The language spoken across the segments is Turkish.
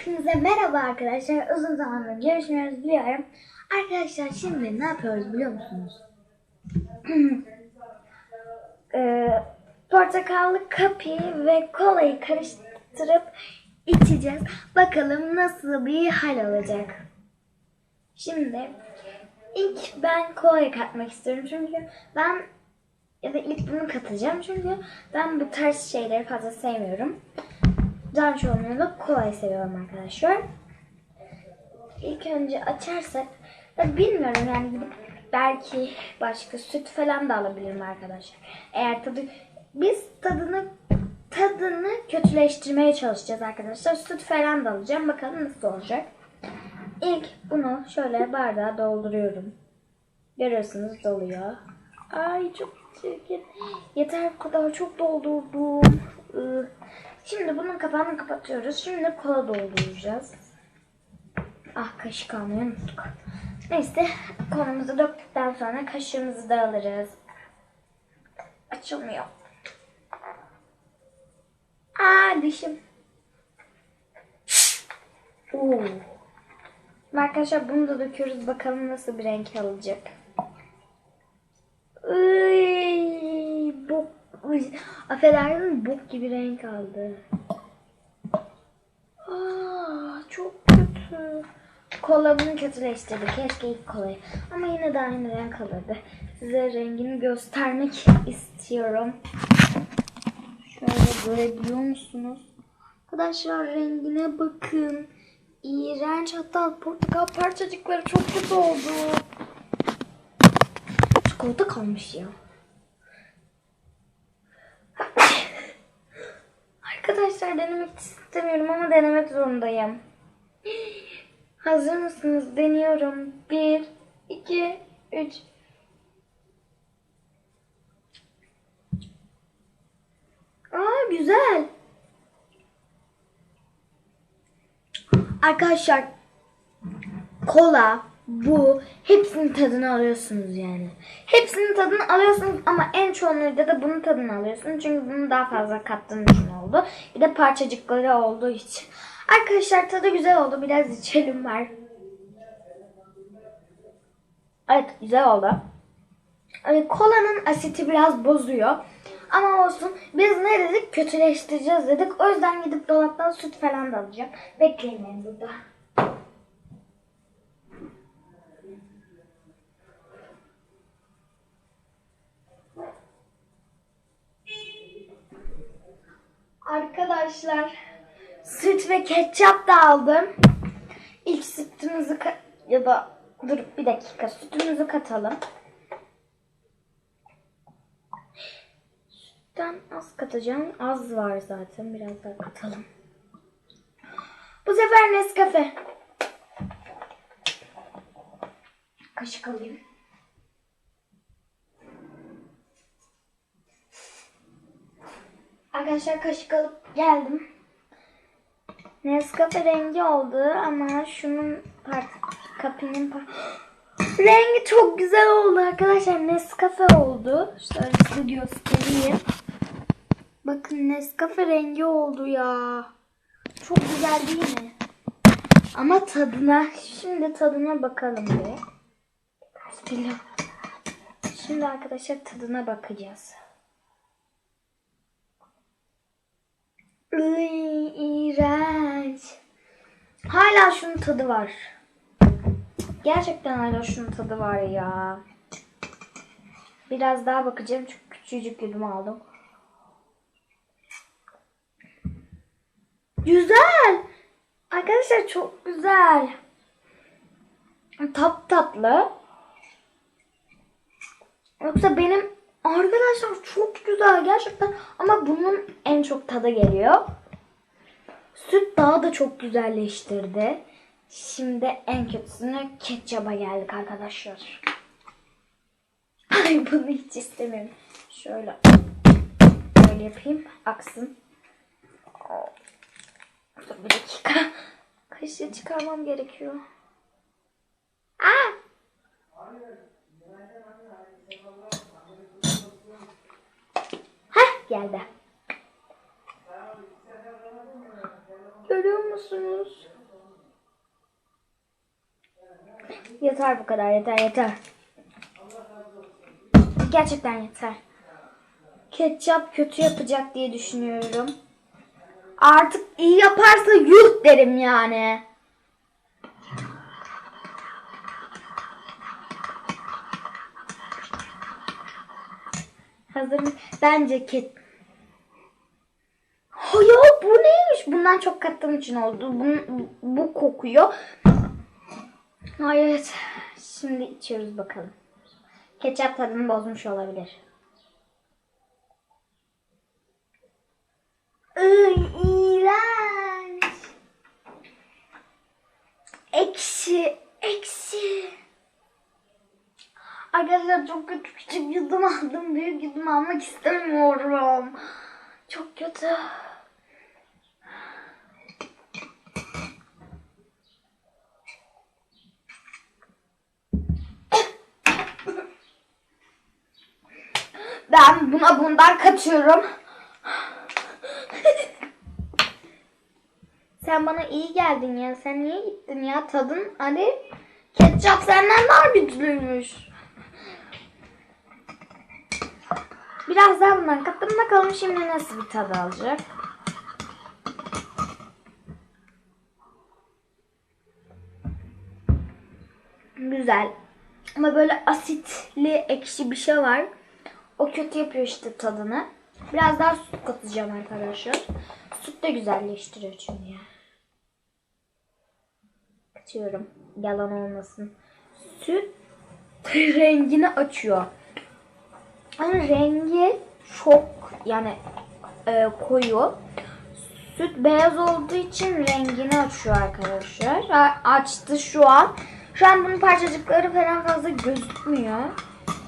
Hepinize merhaba arkadaşlar. Uzun zamandır görüşmüyoruz biliyorum. Arkadaşlar şimdi ne yapıyoruz biliyor musunuz? Ee, portakallı kapi ve kolayı karıştırıp içeceğiz. Bakalım nasıl bir hal olacak. Şimdi ilk ben kolayı katmak istiyorum çünkü ben ya da ilk bunu katacağım çünkü ben bu tarz şeyleri fazla sevmiyorum. Can çoğunluğuyla kolay seviyorum arkadaşlar. İlk önce açarsak ya bilmiyorum yani belki başka süt falan da alabilirim arkadaşlar. Eğer tadı biz tadını tadını kötüleştirmeye çalışacağız arkadaşlar. Süt falan da alacağım. Bakalım nasıl olacak. İlk bunu şöyle bardağa dolduruyorum. Görüyorsunuz doluyor. Ay çok çirkin. Yeter bu kadar çok doldurdum. Iı. Şimdi bunun kapağını kapatıyoruz. Şimdi kola dolduracağız. Ah kaşık almayı unuttuk. Neyse kolumuzu döktükten sonra kaşığımızı da alırız. Açılmıyor. Aa dişim. Oo. Arkadaşlar bunu da döküyoruz. Bakalım nasıl bir renk alacak. Iy, bok. Uy, affedersiniz bok gibi renk aldı. Aa, çok kötü. Kola bunu kötüleştirdi. Keşke ilk kolayı. Ama yine de aynı renk alırdı. Size rengini göstermek istiyorum. Şöyle görebiliyor musunuz? Arkadaşlar rengine bakın. İğrenç hatta portakal parçacıkları çok kötü oldu. Çikolata kalmış ya. Arkadaşlar denemek istemiyorum ama denemek zorundayım. Hazır mısınız? Deniyorum. Bir, iki, üç. Aa güzel. Arkadaşlar kola, bu hepsinin tadını alıyorsunuz yani. Hepsinin tadını alıyorsunuz ama en çoğunlukla da bunun tadını alıyorsunuz. Çünkü bunu daha fazla kattığım için oldu. Bir de parçacıkları olduğu için. Arkadaşlar tadı güzel oldu. Biraz içelim var. Evet güzel oldu. Ee, kolanın asiti biraz bozuyor. Ama olsun. Biz ne dedik? Kötüleştireceğiz dedik. O yüzden gidip dolaptan süt falan da alacağım. Bekleyin burada. Arkadaşlar süt ve ketçap da aldım. İlk sütümüzü ya da dur bir dakika sütümüzü katalım. Sütten az katacağım. Az var zaten. Biraz daha katalım. Bu sefer Nescafe. Kaşık alayım. Arkadaşlar kaşık alıp geldim. Nescafe rengi oldu ama şunun part, kapının part... rengi çok güzel oldu arkadaşlar. Nescafe oldu. Şöyle size göstereyim. Bakın Nescafe rengi oldu ya. Çok güzel değil mi? Ama tadına, şimdi tadına bakalım bir. Şimdi arkadaşlar tadına bakacağız. Iy, iğrenç. Hala şunun tadı var. Gerçekten hala şunun tadı var ya. Biraz daha bakacağım çünkü küçücük yudum aldım. Güzel. Arkadaşlar çok güzel. Tat tatlı. Yoksa benim arkadaşlar çok güzel gerçekten ama bunun en çok tadı geliyor. Süt daha da çok güzelleştirdi. Şimdi en kötüsüne ketçaba geldik arkadaşlar. Ay bunu hiç istemiyorum. Şöyle böyle yapayım aksın. Dur bir dakika. Kaşığı çıkarmam gerekiyor. Aa! Heh geldi. Görüyor musun? musunuz? Yeter bu kadar yeter yeter. Gerçekten yeter. Ketçap kötü yapacak diye düşünüyorum. Artık iyi yaparsa yuh derim yani. Hazır mı? Bence ket... Bundan çok kattığım için oldu. Bu, bu kokuyor. Hayır. Şimdi içiyoruz bakalım. Ketçap tadını bozmuş olabilir. İğrenç. Ekşi, ekşi. Arkadaşlar çok kötü küçük yudum aldım. Büyük yudum almak istemiyorum. Çok kötü. Ben buna bundan kaçıyorum. Sen bana iyi geldin ya. Sen niye gittin ya? Tadın hani ketçap senden daha güçlüymüş. Biraz daha bundan kattım bakalım şimdi nasıl bir tadı alacak. Güzel. Ama böyle asitli ekşi bir şey var. O kötü yapıyor işte tadını. Biraz daha süt katacağım arkadaşlar. Süt de güzelleştiriyor çünkü ya. Katıyorum. Yalan olmasın. Süt rengini açıyor. Ama rengi çok yani e, koyu. Süt beyaz olduğu için rengini açıyor arkadaşlar. Açtı şu an. Şu an bunun parçacıkları falan fazla gözükmüyor.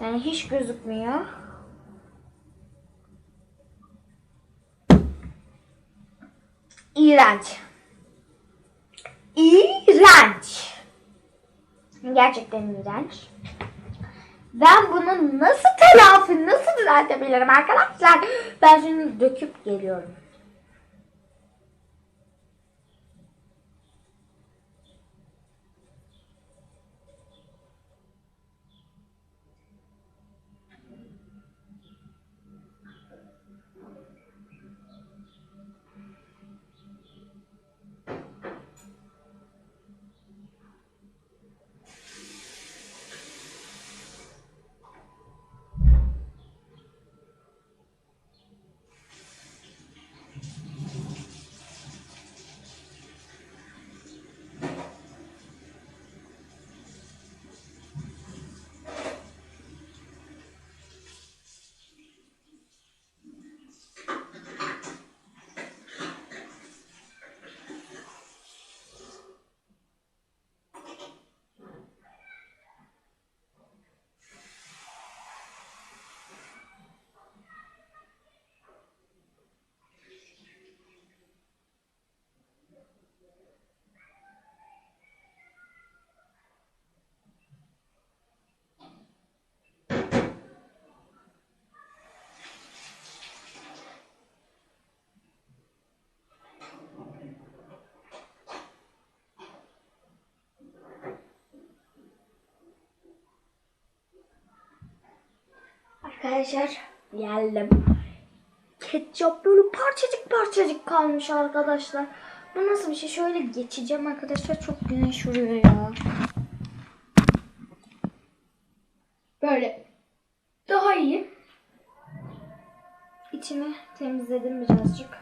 Yani hiç gözükmüyor. İğrenç. İğrenç. Gerçekten iğrenç. Ben bunu nasıl telafi, nasıl düzeltebilirim arkadaşlar? Ben şimdi döküp geliyorum. Arkadaşlar geldim. Ketçap böyle parçacık parçacık kalmış arkadaşlar. Bu nasıl bir şey? Şöyle geçeceğim arkadaşlar. Çok güneş vuruyor ya. Böyle daha iyi. İçimi temizledim birazcık.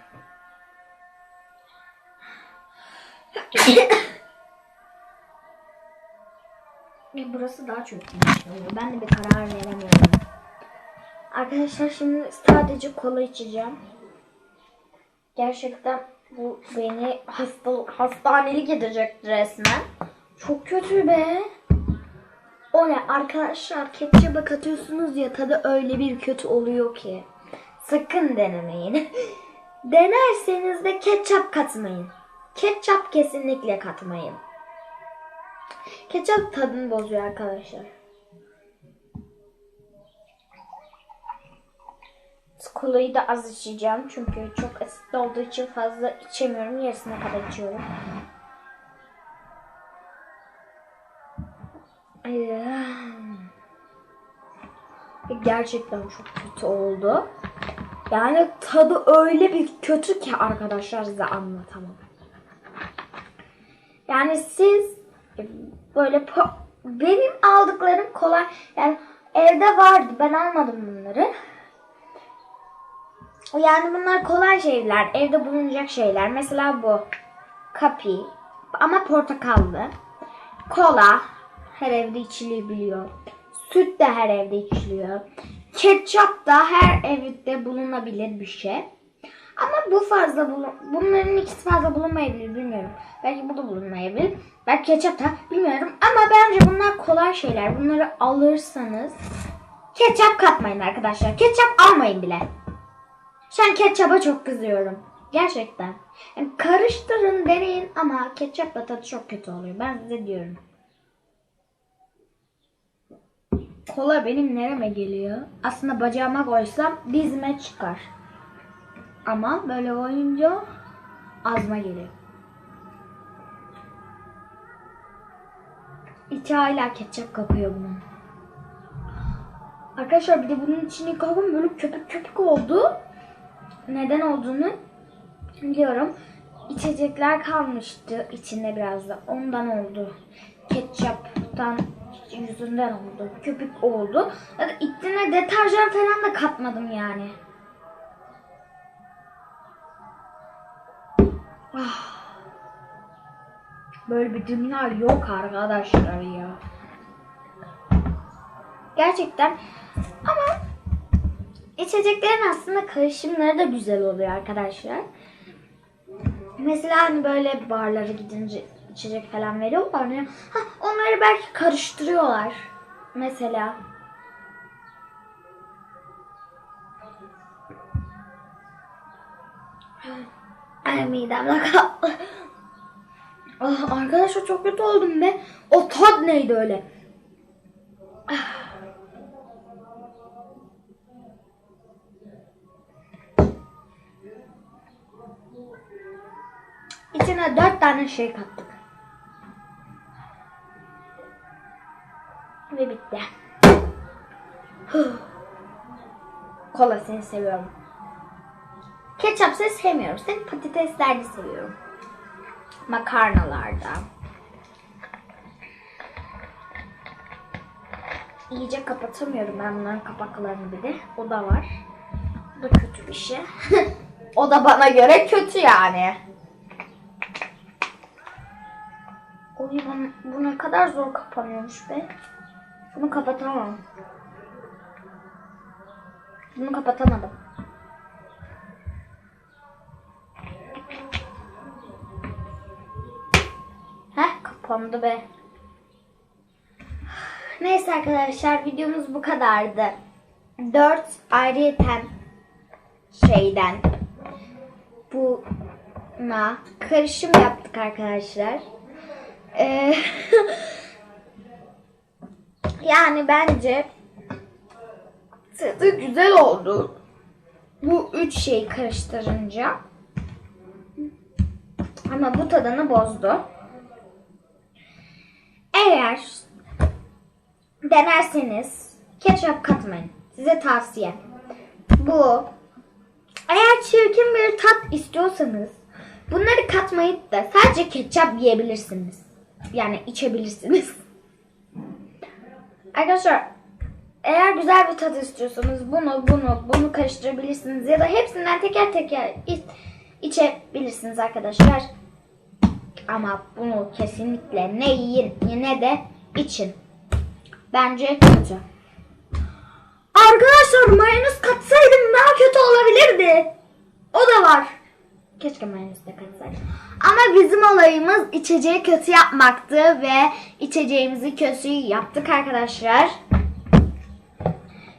Burası daha çok güneş oluyor. Ben de bir karar veremiyorum. Arkadaşlar şimdi sadece kola içeceğim. Gerçekten bu beni hasta, hastanelik edecek resmen. Çok kötü be. O ne arkadaşlar ketçaba katıyorsunuz ya tadı öyle bir kötü oluyor ki. Sakın denemeyin. Denerseniz de ketçap katmayın. Ketçap kesinlikle katmayın. Ketçap tadını bozuyor arkadaşlar. Kolayı da az içeceğim. Çünkü çok asitli olduğu için fazla içemiyorum. Yarısına kadar içiyorum. Gerçekten çok kötü oldu. Yani tadı öyle bir kötü ki arkadaşlar size anlatamam. Yani siz böyle benim aldıklarım kolay yani evde vardı ben almadım bunları. Yani bunlar kolay şeyler, evde bulunacak şeyler. Mesela bu kapi ama portakallı. Kola her evde içilebiliyor. Süt de her evde içiliyor. Ketçap da her evde bulunabilir bir şey. Ama bu fazla bulun bunların ikisi fazla bulunmayabilir bilmiyorum. Belki bu da bulunmayabilir. Belki ketçap da bilmiyorum. Ama bence bunlar kolay şeyler. Bunları alırsanız ketçap katmayın arkadaşlar. Ketçap almayın bile. Şu ketçaba çok kızıyorum. Gerçekten. Yani karıştırın deneyin ama ketçapla tadı çok kötü oluyor. Ben size diyorum. Kola benim nereme geliyor? Aslında bacağıma koysam dizime çıkar. Ama böyle koyunca azma geliyor. İçi hala ketçap kapıyor bunun. Arkadaşlar bir de bunun içini kavun böyle köpük köpük oldu. Neden olduğunu biliyorum. İçecekler kalmıştı içinde biraz da. Ondan oldu. Ketçaptan yüzünden oldu. Köpük oldu. Ya da içine deterjan falan da katmadım yani. Ah. Böyle bir dünya yok arkadaşlar ya. Gerçekten içeceklerin aslında karışımları da güzel oluyor arkadaşlar. Mesela hani böyle barlara gidince içecek falan veriyorlar ya. Ha, onları belki karıştırıyorlar. Mesela. Ay midemde kaldı. Ah, arkadaşlar çok kötü oldum be. O tat neydi öyle? İçine dört tane şey kattık. Ve bitti. Kola seni seviyorum. Ketçap seni sevmiyorum. Seni patateslerde seviyorum. Makarnalarda. İyice kapatamıyorum ben bunların kapaklarını bir de. O da var. Bu da kötü bir şey. o da bana göre kötü yani. Oy bu, bu ne kadar zor kapanıyormuş be. Bunu kapatamam. Bunu kapatamadım. Heh kapandı be. Neyse arkadaşlar videomuz bu kadardı. 4 ayrıyeten şeyden buna karışım yaptık arkadaşlar. Ee, yani bence tadı güzel oldu. Bu üç şeyi karıştırınca. Ama bu tadını bozdu. Eğer denerseniz ketçap katmayın. Size tavsiye. Bu eğer çirkin bir tat istiyorsanız bunları katmayıp da sadece ketçap yiyebilirsiniz. Yani içebilirsiniz. Arkadaşlar eğer güzel bir tat istiyorsanız bunu bunu bunu karıştırabilirsiniz ya da hepsinden teker teker iç, içebilirsiniz arkadaşlar. Ama bunu kesinlikle ne yiyin ne de için. Bence kötü. Arkadaşlar mayonez katsaydım daha kötü olabilirdi. O da var. Keşke mayonez de katsaydım. Ama bizim olayımız içeceği kötü yapmaktı ve içeceğimizi kötü yaptık arkadaşlar.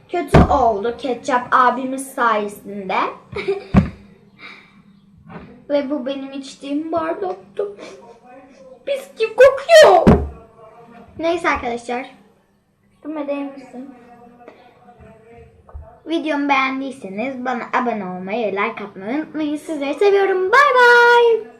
Kötü oldu ketçap abimiz sayesinde. ve bu benim içtiğim bardaktı. Pis kokuyor. Neyse arkadaşlar. Üstüme değmesin. Videomu beğendiyseniz bana abone olmayı, like atmayı unutmayın. Sizleri seviyorum. Bay bay.